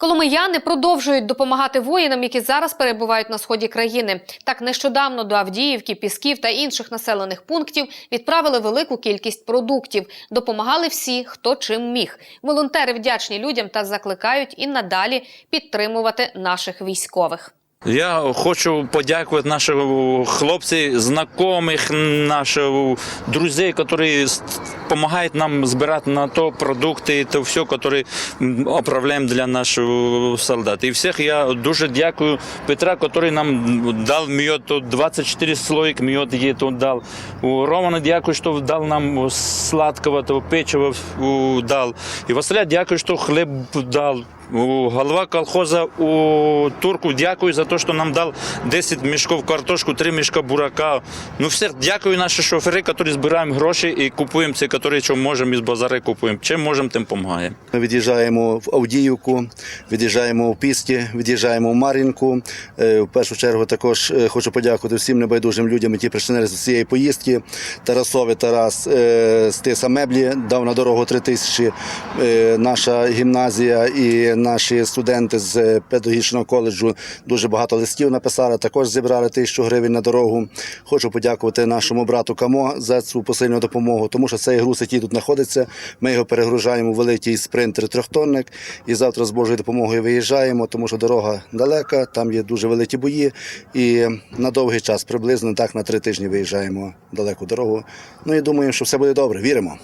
Коломияни продовжують допомагати воїнам, які зараз перебувають на сході країни. Так нещодавно до Авдіївки, Пісків та інших населених пунктів відправили велику кількість продуктів. Допомагали всі, хто чим міг. Волонтери вдячні людям та закликають і надалі підтримувати наших військових. Я хочу подякувати наших хлопців, знайомих, наших друзів, які допомагають нам збирати на то продукти, то все, які оправляємо для наших солдат. І всіх я дуже дякую Петра, який нам дав мед, тут 24 слоїк мед є, тут дав. У Романа дякую, що дав нам сладкого, то печива дав. І Василя дякую, що хліб дав. Голова колхоза у турку дякую за те, що нам дав 10 мішків картошку, 3 мішка бурака. Ну всіх дякую наші шофери, які збираємо гроші і купуємо ці, які що можемо із базари купуємо. Чим можемо, тим допомагаємо. Ми від'їжджаємо в Авдіївку, від'їжджаємо в Пісті, від'їжджаємо в Мар'їнку. Е, В першу чергу також е, хочу подякувати всім небайдужим людям, які причинилися до цієї поїздки. Тарасові Тарас е, з Тиса Меблі дав на дорогу 3 тисячі. Е, Наша гімназія і наші студенти з педагогічного коледжу дуже багато листів написали. Також зібрали тисячу гривень на дорогу. Хочу подякувати нашому брату Камо за цю посильну допомогу, тому що цей груз, який тут знаходиться, ми його перегружаємо в великий спринтер трьохтонник. І завтра з Божою допомогою виїжджаємо, тому що дорога далека, там є дуже великі бої. І на довгий час, приблизно так на три тижні виїжджаємо далеку дорогу. Ну і думаємо, що все буде добре. Віримо.